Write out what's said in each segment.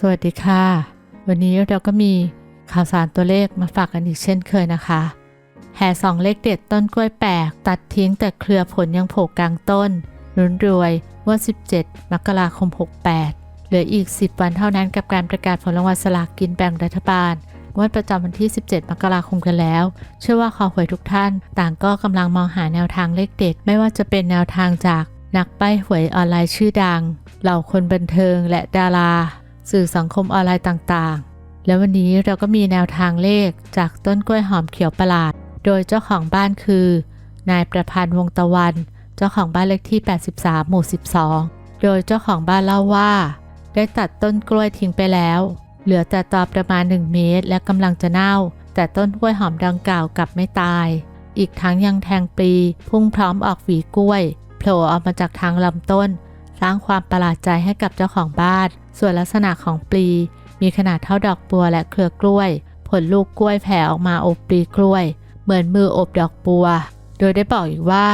สวัสดีค่ะ วันนี้เราก็มีข่าวสารตัวเลขมาฝากกันอีกเช่นเคยนะคะ แห่สองเลขเด็ดต้นกล้วยแปลก ตัดทิ้งแต่เครือผลยังโผล่กลางต้นรุนรวยว่า17 มกราคม 68 เหลืออีก 10 วันเท่านั้นกับการประกาศผลรางวัลสลากกินแบ่งรัฐบาลงวดประจำวันที่ 17 มกราคมกันแล้ว เชื่อว่าคอหวยทุกท่าน ต่างก็กำลังมองหาแนวทางเลขเด็ด ไม่ว่าจะเป็นแนวทางจากนักใบ้หวยออนไลน์ชื่อดัง เหล่าคนบันเทิงและดารา สื่อสังคมออนไลน์ต่างๆ แล้ววันนี้เราก็มีแนวทางเลขจากต้นกล้วยหอมเขียวประหลาด โดยเจ้าของบ้านคือ นายประพันธ์วงตะวัน เจ้าของบ้านเลขที่ 83 หมู่ 12 โดยเจ้าของบ้านเล่าว่า ได้ตัดต้นกล้วยทิ้งไปแล้ว เหลือแต่ตอประมาณ 1 เมตร และกำลังจะเน่า แต่ต้นกล้วยหอมดังกล่าวกลับไม่ตาย อีกทั้งยังแทงปลีพุ่งพร้อมออกหวีกล้วยโผล่ออกมาจากทางลำต้น สร้างความประหลาดใจให้กับเจ้าของบ้าน ส่วนลักษณะของปลี มีขนาดเท่าดอกบัวและเครือกล้วย ผลลูกกล้วยแผ่ออกมาอบปลีกล้วย เหมือนมืออบดอกบัว โดยได้บอกอีกว่า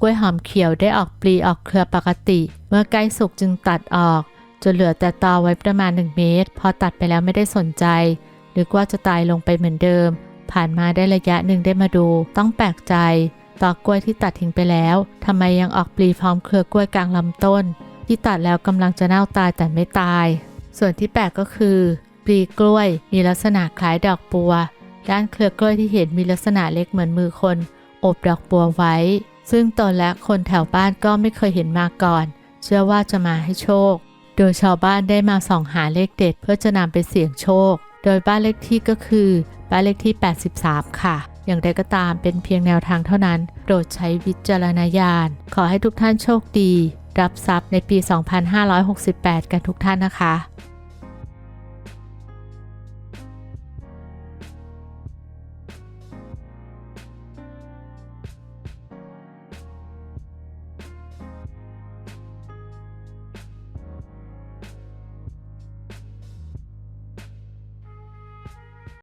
กล้วยหอมเขียวได้ออกปลีออกเครือปกติ เมื่อใกล้สุกจึงตัดออก จนเหลือแต่ตอไว้ประมาณ 1 เมตร พอตัดไปแล้วไม่ได้สนใจนึกว่าจะตายลงไปเหมือนเดิม ผ่านมาได้ระยะหนึ่งได้มาดู ต้องแปลกใจตอกล้วยที่ตัดทิ้งไปแล้วทำไมยังออกปลีพร้อมเครือกล้วยกลางลำต้น ที่ตัดแล้วกำลังจะเน่าตายแต่ไม่ตาย ส่วนที่แปลกก็คือปลีกล้วยมีลักษณะคล้ายดอกบัว ด้านเครือกล้วยที่เห็นมีลักษณะเล็กเหมือนมือคน อบดอกบัวไว้ ซึ่งตนและคนแถวบ้านก็ไม่เคยเห็นมาก่อน เชื่อว่าจะมาให้โชค โดยชาวบ้านได้มาส่องหาเลขเด็ดเพื่อจะนำไปเสี่ยงโชค โดยบ้านเลขที่ก็คือบ้านเลขที่ 83 ค่ะ อย่างไรก็ตามเป็นเพียงแนวทางเท่านั้น โปรดใช้วิจารณญาณ ขอให้ทุกท่านโชคดี รับทรัพย์ในปี 2568 กันทุกท่านนะคะ